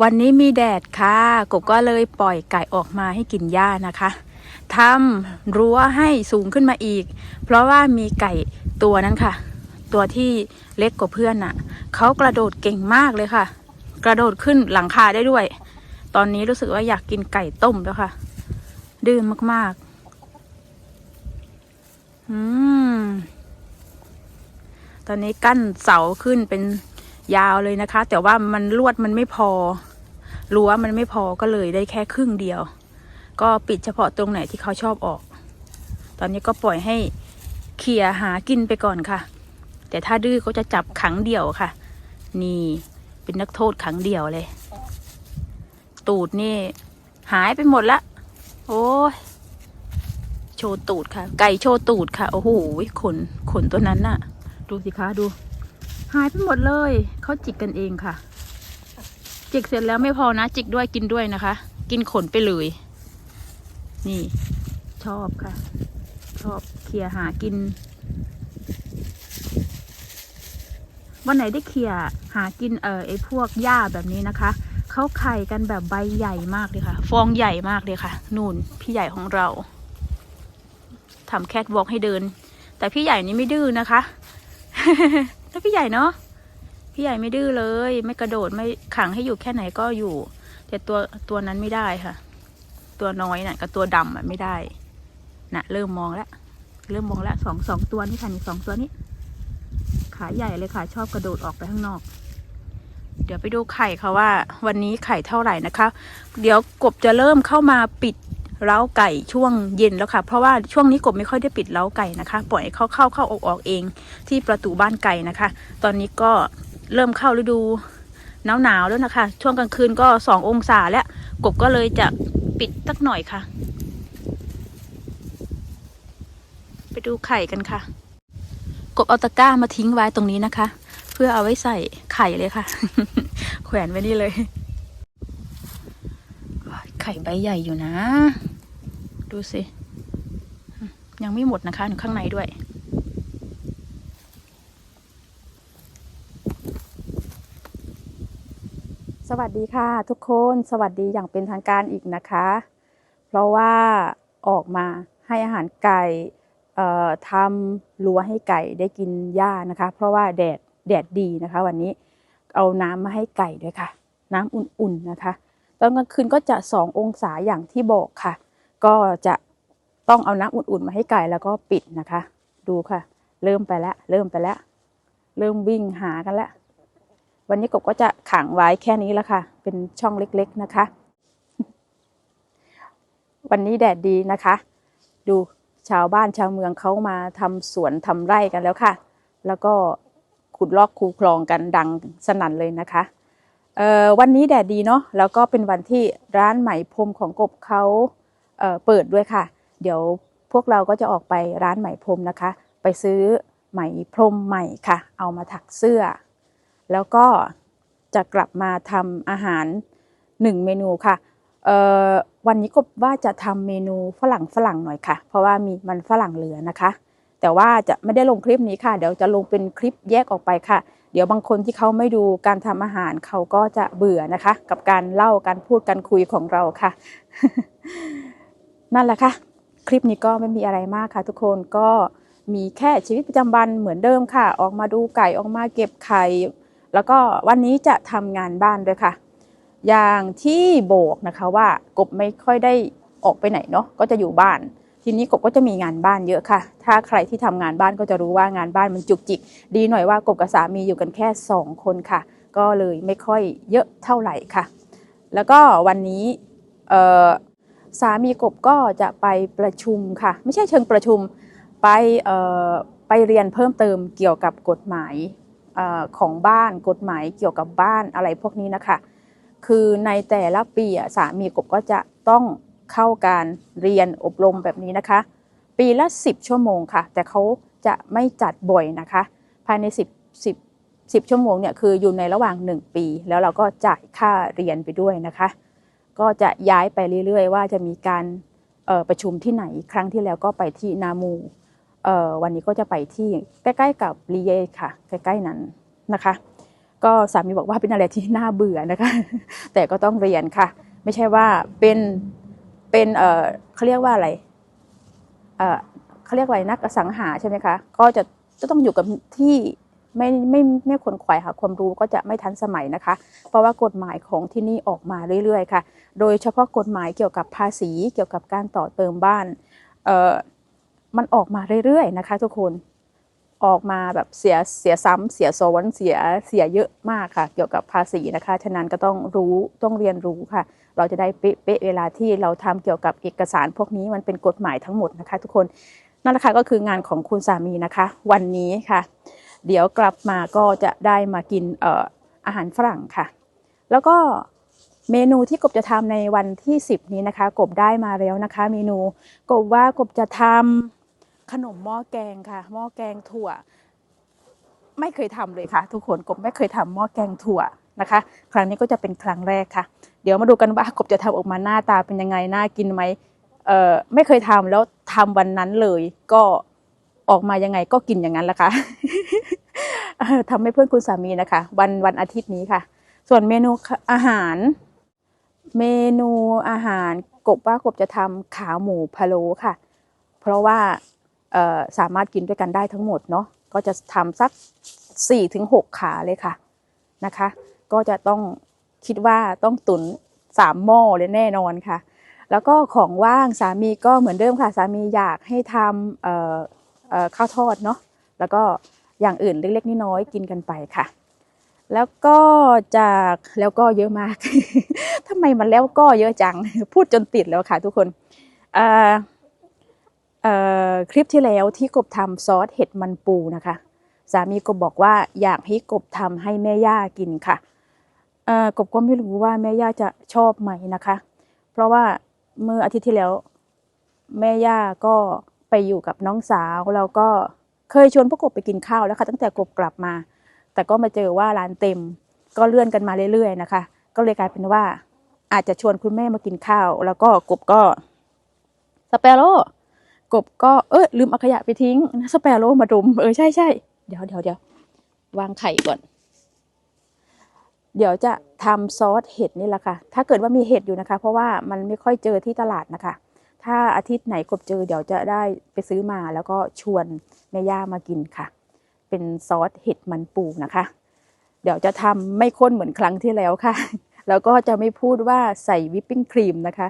วันนี้มีแดดค่ะ กบก็เลยปล่อยไก่ออกมาให้กินหญ้านะคะทำรั้วให้สูงขึ้นมาอีก เพราะว่ามีไก่ตัวนั้นค่ะ ตัวที่เล็กกว่าเพื่อนน่ะเขากระโดดเก่งมากเลยค่ะ กระโดดขึ้นหลังคาได้ด้วย ตอนนี้รู้สึกว่าอยากกินไก่ต้มแล้วค่ะ ดื้อมากๆ อืม ตอนนี้กั้นเสาขึ้นเป็น ยาวเลยนะคะ แต่ว่ามันลวดมันไม่พอรั้วมันไม่พอก็เลยได้แค่ครึ่งเดียว ก็ปิดเฉพาะตรงไหนที่เขาชอบออก ตอนนี้ก็ปล่อยให้เขี่ยหากินไปก่อนค่ะ แต่ถ้าดื้อก็จะจับขังเดี่ยวค่ะ นี่เป็นนักโทษขังเดี่ยวเลย ตูดนี่ หายไปหมดละ โอ้ยโชว์ตูดค่ะ ไก่โชว์ตูดค่ะ โอ้โหขนขนตัวนั้นน่ะ ดูสิคะดู หายไปหมดเลย เขาจิกกันเองค่ะ จิกเสร็จแล้วไม่พอนะ จิกด้วยกินด้วยนะคะ กินขนไปเลย นี่ ชอบค่ะ ชอบเคลียร์หากิน วันไหนได้เคลียร์หากินเออไอพวกหญ้าแบบนี้นะคะเขาไข่กันแบบใบใหญ่มากเลยค่ะ ฟองใหญ่มากเลยค่ะ นู่นพี่ใหญ่ของเราทำแคทวอล์กให้เดิน แต่พี่ใหญ่นี่ไม่ดื้อนะคะ ถ้าพี่ใหญ่เนาะพี่ใหญ่ไม่ดื้อเลย ไม่กระโดดไม่ขังให้อยู่แค่ไหนก็อยู่ แต่ตัวตัวนั้นไม่ได้ค่ะ ตัวน้อยน่ะกับตัวดำอะไม่ได้น่ะ เริ่มมองแล้วเริ่มมองแล้วสองสองตัวนี่ค่ะนี่สองตัวนี้ ขาใหญ่เลยค่ะ ชอบกระโดดออกไปข้างนอก เดี๋ยวไปดูไข่ค่ะว่า วันนี้ไข่เท่าไหร่นะคะ เดี๋ยวกบจะเริ่มเข้ามาปิด เล้าไก่ช่วงเย็นแล้วค่ะ เพราะว่าช่วงนี้กบไม่ค่อยได้ปิดเล้าไก่นะคะ ปล่อยให้เขาเข้าเข้าออกออกเองที่ประตูบ้านไก่นะคะ ตอนนี้ก็เริ่มเข้าฤดูหนาวหนาวแล้วนะคะ ช่วงกลางคืนก็สององศาแล้วกบก็เลยจะปิดสักหน่อยค่ะ ไปดูไข่กันค่ะ กบเอาตะกร้ามาทิ้งไว้ตรงนี้นะคะ เพื่อเอาไว้ใส่ไข่เลยค่ะ แขวนไว้นี่เลย ไข่ใบใหญ่อยู่นะ ดูสิ ยังไม่หมดนะคะอยู่ข้างในด้วย สวัสดีค่ะทุกคนสวัสดีอย่างเป็นทางการอีกนะคะ เพราะว่าออกมาให้อาหารไก่ทำรั้วให้ไก่ได้กินหญ้านะคะ เพราะว่าแดดแดดดีนะคะ วันนี้เอาน้ำมาให้ไก่ด้วยค่ะ น้ำอุ่นๆนะคะ ตอนกลางคืนก็จะสององศาอย่างที่บอกค่ะ ก็จะต้องเอาน้ำอุ่นๆมาให้ไก่แล้วก็ปิดนะคะ ดูค่ะ เริ่มไปแล้ว เริ่มไปแล้ว เริ่มวิ่งหากันแล้ว วันนี้กบก็จะขังไว้แค่นี้แล้วค่ะ เป็นช่องเล็กๆนะคะ วันนี้แดดดีนะคะ ดูชาวบ้านชาวเมืองเขามาทำสวนทำไร่กันแล้วค่ะ แล้วก็ขุดลอกคูคลองกันดังสนั่นเลยนะคะเออวันนี้แดดดีเนาะแล้วก็เป็นวันที่ร้านไหมพรมของกบเขา เปิดด้วยค่ะ เดี๋ยวพวกเราก็จะออกไปร้านไหมพรมนะคะ ไปซื้อไหมพรมใหม่ค่ะ เอามาถักเสื้อ แล้วก็จะกลับมาทำอาหารหนึ่งเมนูค่ะวันนี้ก็ว่าจะทำเมนูฝรั่งฝรั่งหน่อยค่ะ เพราะว่ามีมันฝรั่งเหลือนะคะ แต่ว่าจะไม่ได้ลงคลิปนี้ค่ะ เดี๋ยวจะลงเป็นคลิปแยกออกไปค่ะ เดี๋ยวบางคนที่เขาไม่ดูการทำอาหารเขาก็จะเบื่อนะคะ กับการเล่าการพูดการคุยของเราค่ะ นั่นแหละค่ะ คลิปนี้ก็ไม่มีอะไรมากค่ะ ทุกคนก็มีแค่ชีวิตประจำวันเหมือนเดิมค่ะ ออกมาดูไก่ออกมาเก็บไข่แล้วก็วันนี้จะทำงานบ้านด้วยค่ะ อย่างที่บอกนะคะว่ากบไม่ค่อยได้ออกไปไหนเนาะก็จะอยู่บ้าน ทีนี้กบก็จะมีงานบ้านเยอะค่ะ ถ้าใครที่ทำงานบ้านก็จะรู้ว่างานบ้านมันจุกจิก ดีหน่อยว่ากบกับสามีอยู่กันแค่สองคนค่ะ ก็เลยไม่ค่อยเยอะเท่าไหร่ค่ะ แล้วก็วันนี้เอ่อ สามีกบก็จะไปประชุมค่ะ ไม่ใช่เชิงประชุมไปไปเรียนเพิ่มเติมเกี่ยวกับกฎหมายออของบ้านกฎหมายเกี่ยวกับบ้านอะไรพวกนี้นะคะ คือในแต่ละปีสามีกบก็จะต้องเข้าการเรียนอบรมแบบนี้นะคะ ปีละ 10 ชั่วโมงค่ะ แต่เขาจะไม่จัดบ่อยนะคะ ภายใน 10 10 10 ชั่วโมงเนี่ยคืออยู่ในระหว่าง 1 ปี แล้วเราก็จ่ายค่าเรียนไปด้วยนะคะ ก็จะย้ายไปเรื่อยๆ ว่าจะมีการประชุมที่ไหนครั้งที่แล้วก็ไปที่นามูวันนี้ก็จะไปที่ใกล้ๆกับลีเยค่ะ ใกล้ๆนั้นนะคะ ก็สามีบอกว่าเป็นอะไรที่น่าเบื่อนะคะ แต่ก็ต้องเรียนค่ะ ไม่ใช่ว่าเป็นเป็นเเขาเรียกว่าอะไรเขาเรียกว่าอะไรนักอสังหาใช่ไหมคะ ก็จะจะต้องอยู่กับที่ ไม่ไม่ไม่ขนขวายหาความรู้ก็จะไม่ทันสมัยนะคะ เพราะว่ากฎหมายของที่นี่ออกมาเรื่อยๆค่ะ โดยเฉพาะกฎหมายเกี่ยวกับภาษีเกี่ยวกับการต่อเติมบ้านเออมันออกมาเรื่อยๆนะคะ ทุกคนออกมาแบบเสียเสียซ้ำเสียซ้อนเสียเสียเยอะมากค่ะ เกี่ยวกับภาษีนะคะ ฉะนั้นก็ต้องรู้ต้องเรียนรู้ค่ะ เราจะได้เป๊ะเวลาที่เราทำเกี่ยวกับเอกสารพวกนี้มันเป็นกฎหมายทั้งหมดนะคะ ทุกคนนั่นแหละค่ะก็คืองานของคุณสามีนะคะ วันนี้ค่ะ เดี๋ยวกลับมาก็จะได้มากินเอ่ออาหารฝรั่งค่ะ แล้วก็เมนูที่กบจะทำในวันที่ 10 นี้นะคะ กบได้มาแล้วนะคะ เมนูกบว่ากบจะทำขนมหม้อแกงค่ะหม้อแกงถั่ว ไม่เคยทำเลยค่ะ ทุกคนกบไม่เคยทำหม้อแกงถั่วนะคะ ครั้งนี้ก็จะเป็นครั้งแรกค่ะ เดี๋ยวมาดูกันว่ากบจะทำออกมาหน้าตาเป็นยังไงน่ากินไหมเอ่อไม่เคยทำแล้วทำวันนั้นเลยก็ ออกมายังไงก็กินอย่างนั้นแหละค่ะเอ่อทำให้เพื่อนคุณสามีนะคะ วันวันอาทิตย์นี้ค่ะ ส่วนเมนูอาหาร เมนูอาหารกบว่ากบจะทำขาหมูพะโล้ค่ะ เพราะว่าสามารถกินด้วยกันได้ทั้งหมดเนาะก็จะทำสัก4-6ถึง6ขาเลยค่ะนะคะ ก็จะต้องคิดว่าต้องตุนสามหม้อเลยแน่นอนค่ะ แล้วก็ของว่างสามีก็เหมือนเดิมค่ะ สามีอยากให้ทำ ข้าวทอดเนาะแล้วก็อย่างอื่นเล็กๆน้อยๆกินกันไปค่ะ แล้วก็จากแล้วก็เยอะมากทำไมมันแล้วก็เยอะจังพูดจนติดแล้วค่ะ ทุกคนคลิปที่แล้วที่กบทำซอสเห็ดมันปูนะคะ สามีกบบอกว่าอยากให้กบทำให้แม่ย่ากินค่ะกบก็ไม่รู้ว่าแม่ย่าจะชอบไหมนะคะ เพราะว่าเมื่ออาทิตย์ที่แล้ว แม่ย่าก็ ไปอยู่กับน้องสาวแล้วก็เคยชวนพวกกบไปกินข้าวแล้วค่ะตั้งแต่กบกลับมา แต่ก็มาเจอว่าร้านเต็ม ก็เลื่อนกันมาเรื่อยๆนะคะ ก็เลยกลายเป็นว่าอาจจะชวนคุณแม่มากินข้าว แล้วก็กบก็สเปโร่กบก็เออลืมเอาขยะไปทิ้งสเปโร่มาดมเออใช่ใช่เดี๋ยวเดี๋ยวเดี๋ยววางไข่ก่อน เดี๋ยวจะทำซอสเห็ดนี่แหละค่ะ ถ้าเกิดว่ามีเห็ดอยู่นะคะ เพราะว่ามันไม่ค่อยเจอที่ตลาดนะคะ ถ้าอาทิตย์ไหนกบเจอเดี๋ยวจะได้ไปซื้อมาแล้วก็ชวนแม่ย่ามากินค่ะ เป็นซอสเห็ดมันปูนะคะ เดี๋ยวจะทำไม่ข้นเหมือนครั้งที่แล้วค่ะ แล้วก็จะไม่พูดว่าใส่วิปปิ้งครีมนะคะ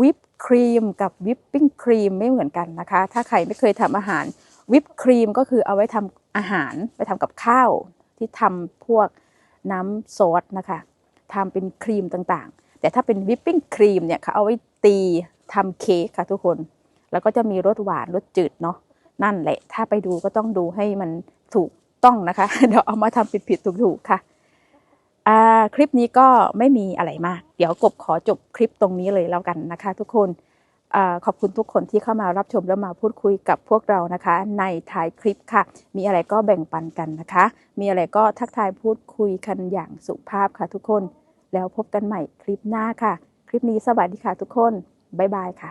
วิปครีมกับวิปปิ้งครีมไม่เหมือนกันนะคะ ถ้าใครไม่เคยทำอาหารวิปครีมก็คือเอาไว้ทำอาหารไปทำกับข้าวที่ทำพวกน้ำซอสนะคะทำเป็นครีมต่างๆ แต่ถ้าเป็นวิปปิ้งครีมเนี่ยเขาเอาไว้ตี ทำเค้กค่ะทุกคน แล้วก็จะมีรสหวานรสจืดเนาะนั่นแหละ ถ้าไปดูก็ต้องดูให้มันถูกต้องนะคะ เดี๋ยวเอามาทำผิดๆถูกๆค่ะอ่าคลิปนี้ก็ไม่มีอะไรมาก เดี๋ยวกบขอจบคลิปตรงนี้เลยแล้วกันนะคะ ทุกคนอขอบคุณทุกคนที่เข้ามารับชมและมาพูดคุยกับพวกเรานะคะ ในท้ายคลิปค่ะ มีอะไรก็แบ่งปันกันนะคะ มีอะไรก็ทักทายพูดคุยกันอย่างสุภาพค่ะ ทุกคน แล้วพบกันใหม่คลิปหน้าค่ะ คลิปนี้สวัสดีค่ะทุกคน บ๊ายบายค่ะ